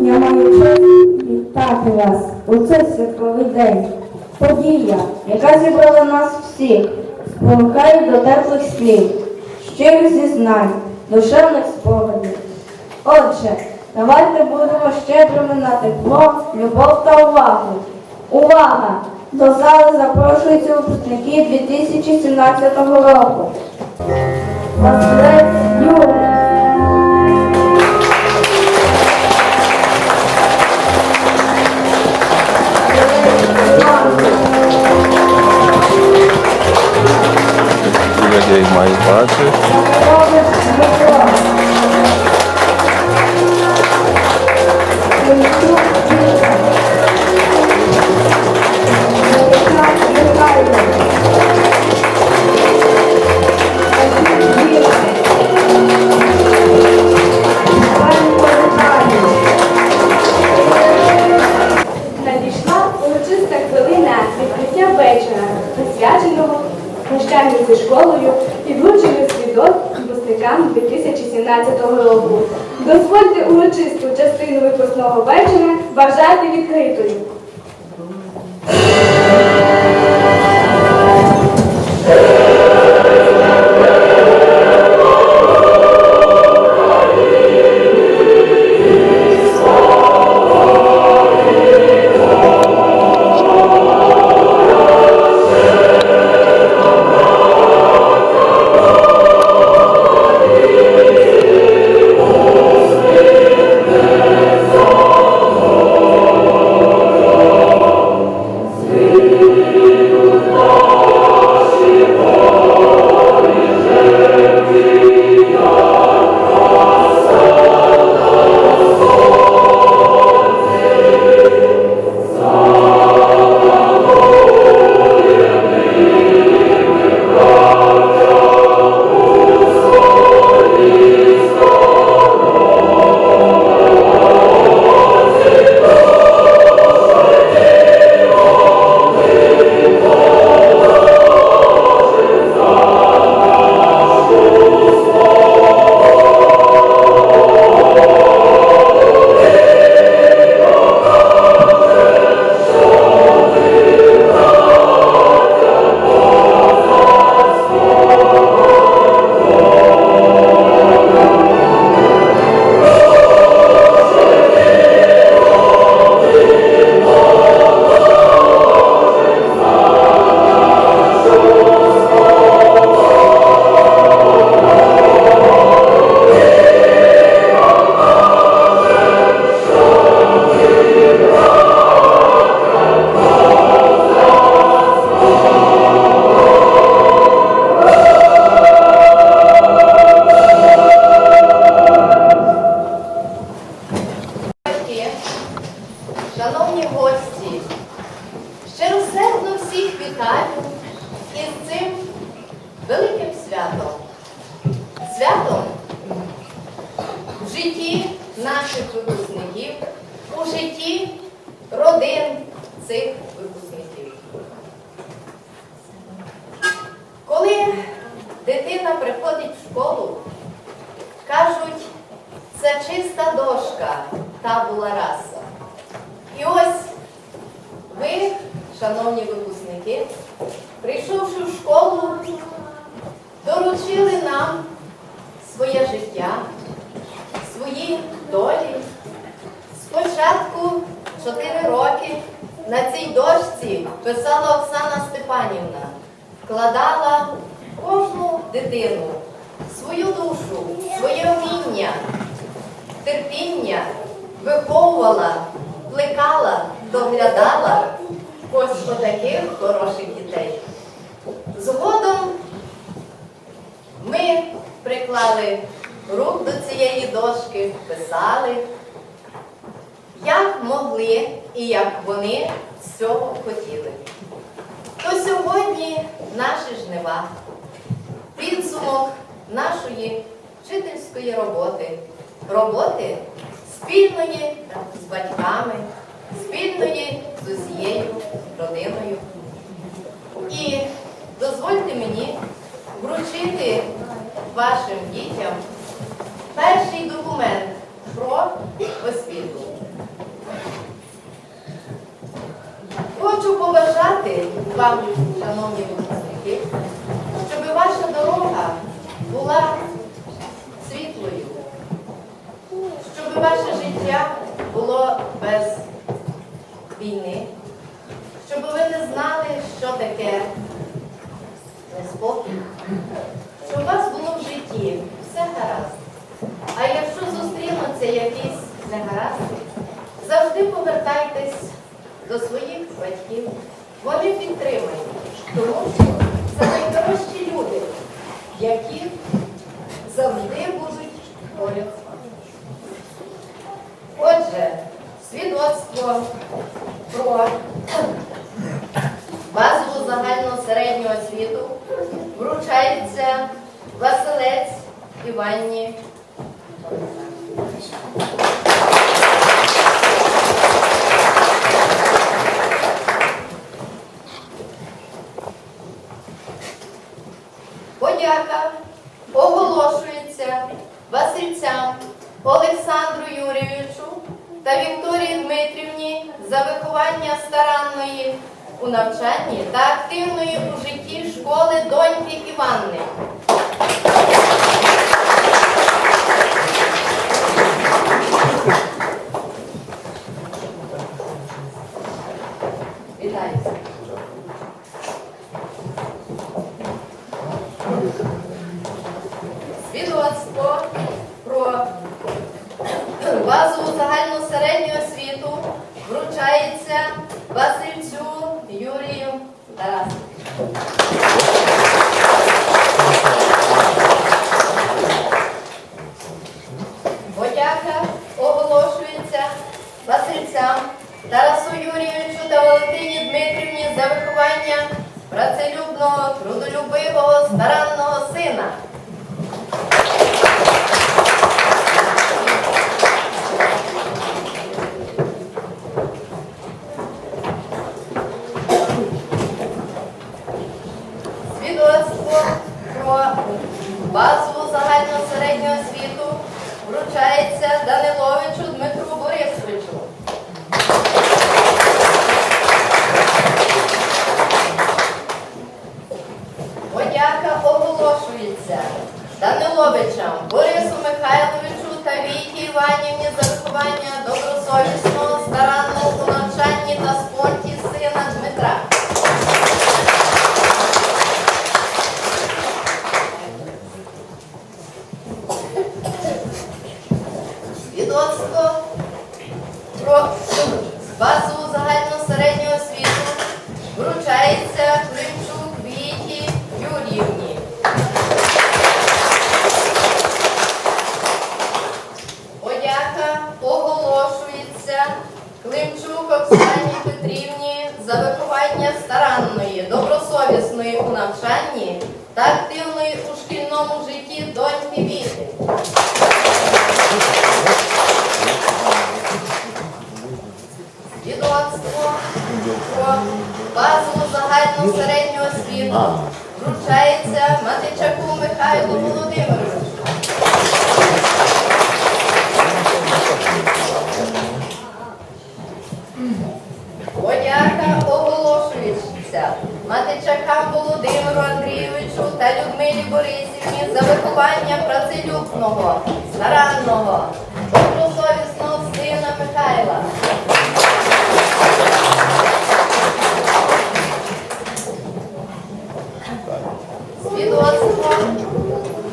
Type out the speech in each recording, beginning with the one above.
Я маю честь вітати вас у цей святковий день. Подія, яка зібрала нас всіх, спонукає до теплих слів, щирих зізнань, душевних спогадів. Отже, давайте будемо щедрими на тепло, любов та увагу. Увага! До зали запрошуються випускники 2017 року. Людей маю бачити. Прощанню зі школою і врученню свідок випускникам 2017 року. Дозвольте урочисту частину випускного вечора бажати відкритою. Вітаю із цим великим святом. Святом в житті наших випускників, у житті родин цих випускників. Коли дитина приходить в школу, кажуть, це чиста дошка та була раса. І ось ви, шановні випускники, прийшовши в школу, доручили нам своє життя, свої долі. Спочатку 4 роки на цій дошці писала Оксана Степанівна, вкладала кожну дитину свою душу, своє вміння, терпіння, виховувала, плекала, доглядала ось отаких хороших дітей. Згодом ми приклали рук до цієї дошки, писали, як могли і як вони цього хотіли. То сьогодні наші жнива, підсумок нашої вчительської роботи, роботи спільної з батьками, спільної з усією родиною. І дозвольте мені вручити вашим дітям перший документ про освіту. Хочу побажати вам, шановні випускники, щоб ваша дорога була світлою, щоб ваше життя було без війни, щоб ви не знали, що таке неспокій, щоб у вас було в житті все гаразд. А якщо зустрінуться якісь негаразди, завжди повертайтесь до своїх батьків. Вони підтримують, тому що це найдорожчі люди, які завжди будуть поряд. Отже, свідоцтво про базову загальну середню освіту вручається Василець Іванні. Подяка оголошується Васильцям Олександру Юрійовичу та Вікторії Дмитрівні за виховання старанної у навчанні та активної у житті школи доньки Іванни. Вітаю. Свідоцтво вручається Матичаку Михайлу Володимировичу. Подяка оголошується Матичакам Володимиру Андрійовичу та Людмилі Борисівні за виховання працелюбного, старанного, добросовісного сина Михайла. Свідоцтво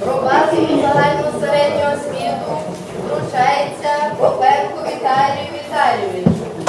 про базову загальну середню освіту вручається Попенку Віталію Віталійовичу.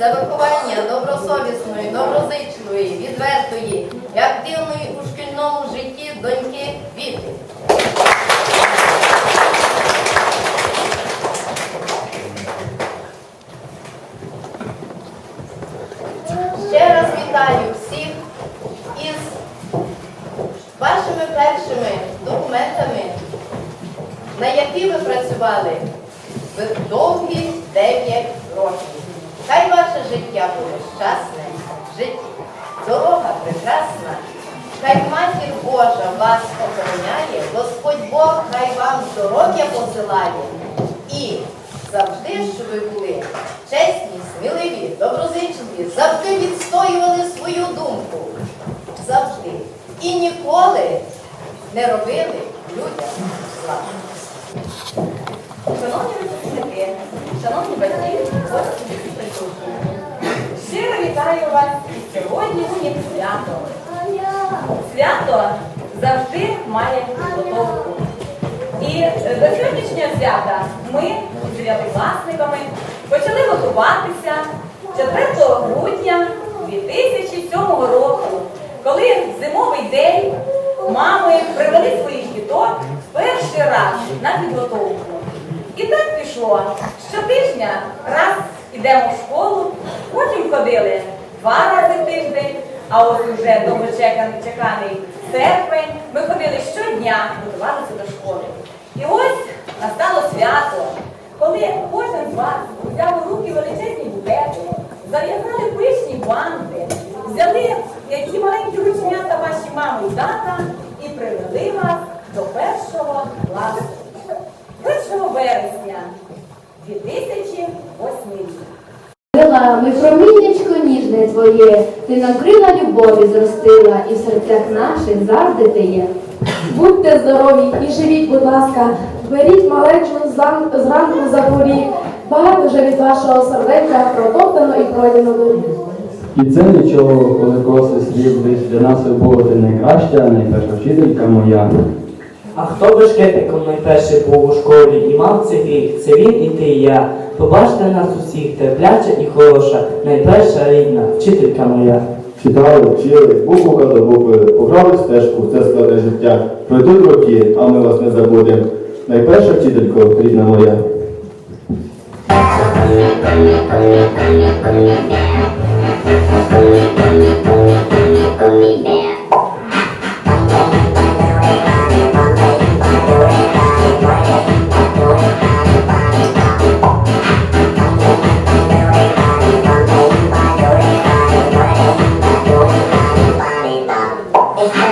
За виховання добросовісної, доброзичної, відвертої і активної у шкільному житті доньки Віти. Ще раз вітаю всіх із вашими першими документами, на які ви працювали ви довгі 9 років. Хай ваше життя буде щасне, життя, дорога прекрасна, хай матір Божа вас охороняє, Господь Бог хай вам здоров'я посилає. І завжди, щоб ви були чесні, сміливі, доброзичливі, завжди відстоювали свою думку. Завжди. І ніколи не робили людям зла. Шановні випускники, шановні батьки, і присутні. Щиро вітаю вас із сьогоднішнім святом. Свято завжди має підготовку. І до сьогоднішнього свята ми з дев'ятикласниками почали готуватися 4 грудня 2007 року, коли в зимовий день мами привели своїх діток перший раз на підготовку. І так пішло. Щотижня раз ідемо в школу, потім ходили два рази тиждень, а ось уже довгочеканий чеканий серпень ми ходили щодня, готувалися до школи. І ось настало свято, коли кожен з вас взяв у руки величезні букети, зав'язали пишні банти, взяли які маленькі рученята ваші мами і тата і привели вас до першого класу. Твоє, ти нам крила любові зростила, і в серцях наших завжди ти є. Будьте здорові і живіть, будь ласка, беріть малечу зранку за поріг. Багато вже від вашого серденька протоптано і пройдено доріг. І це нічого, коли коси слів лиш для нас ви ти найкраща, найперша вчителька моя. А хто би шкетиком найперший був у школі і мав цей вік, це він і ти і я. Побачте нас усіх, терпляча і хороша, найперша рідна, вчителька моя. Читали, вчили, букву до букви, пограли стежку, це складне життя. Пройдуть роки, а ми вас не забудемо. Найперша вчителько, рідна моя. Thank you.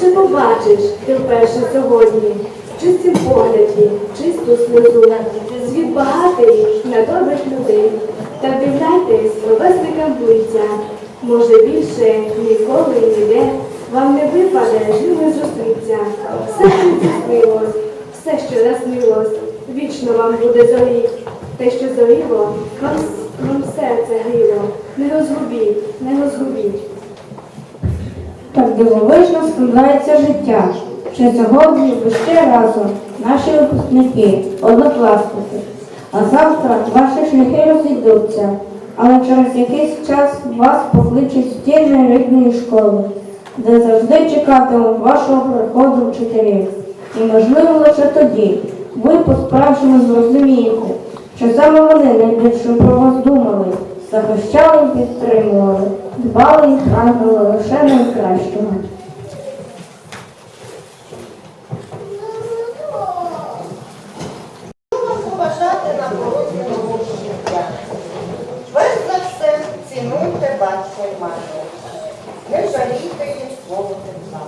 Чи побачиш ти вперше сьогодні? В чистім погляді, чисту сльозу, звід багатий на добрих людей. Та вдивляйтесь ровесникам в лиця. Може більше ніколи ніде вам не випаде живо зустріться. Все, що здійснилось, все, що наснилось, вічно вам буде зоріть. Те, що зоріло, вам, вам серце гріло. Не розгубіть, не розгубіть. Так дивовижно складається життя, що сьогодні ви ще разом наші випускники, однокласники, а завтра ваші шляхи розійдуться, але через якийсь час вас покличуть в стіни рідної школи, де завжди чекатимуть вашого приходу вчителі. І можливо лише тоді ви по-справжньому зрозумієте, що саме вони найбільше про вас думали, захищали і підтримували, дбали і прагнули лише найкращого. цінуйте батька і матір. Не жалійте їм свого тепла.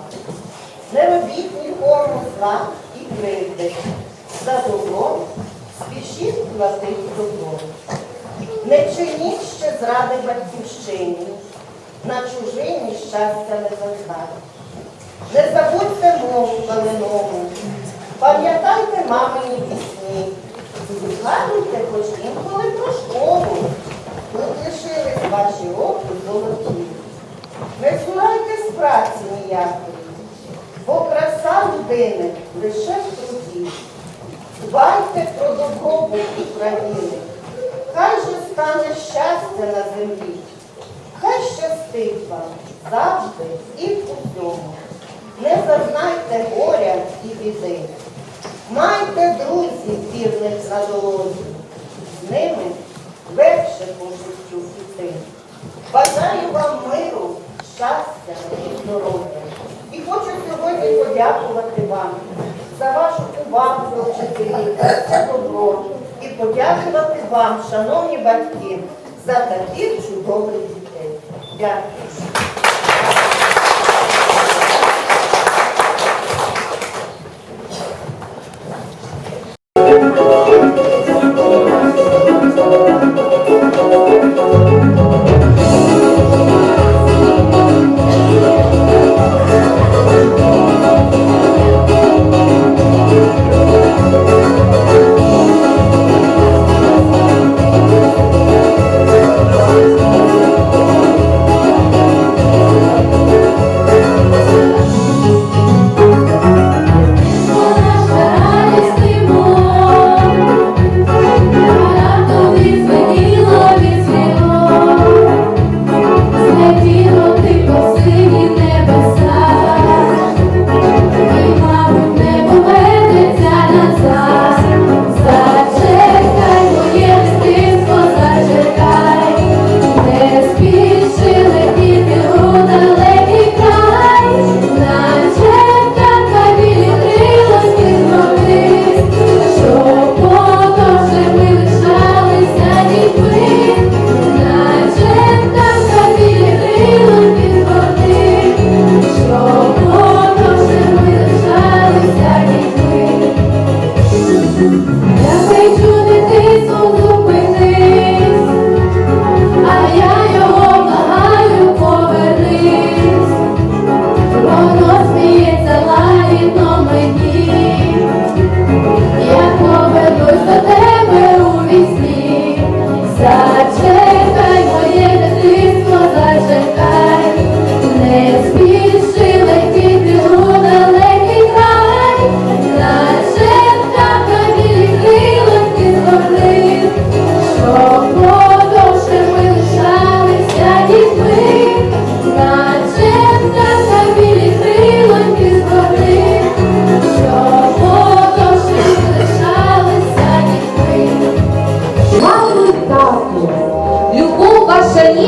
Не робіть нікому зла і кривди. За добро спішіть платить добро. Не чиніть ще зради батьківщині, на чужині щастя не зазнати. Не забудьте мову калинову, пам'ятайте мамині пісні, згадуйте хоч інколи про школу, тут лишились ваші роки золоті. Не цурайтесь праці ніякої, бо краса людини лише в труді. Дбайте про добробут України, хай же стане щастя на землі. Хай щастить вам завжди і в усьому. Не зазнайте горя і біди. Майте друзів вірних на дорозі. З ними легше по життю піти. Бажаю вам миру, щастя і здоров'я. І хочу сьогодні подякувати вам за вашу увагу до вчителів, за це добро. І подякувати вам, шановні батьки, за таких чудових дітей.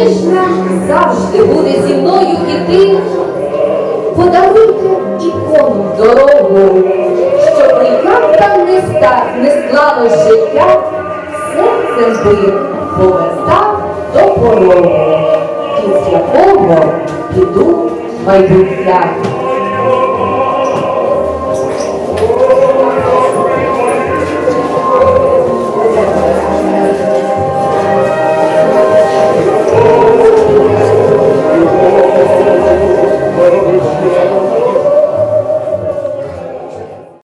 Ніжна завжди буде зі мною іти. Подаруйте ікону дорогу, щоб як там не став, не склало життя, серцем би повертав до порогу. якого піду в майбуття.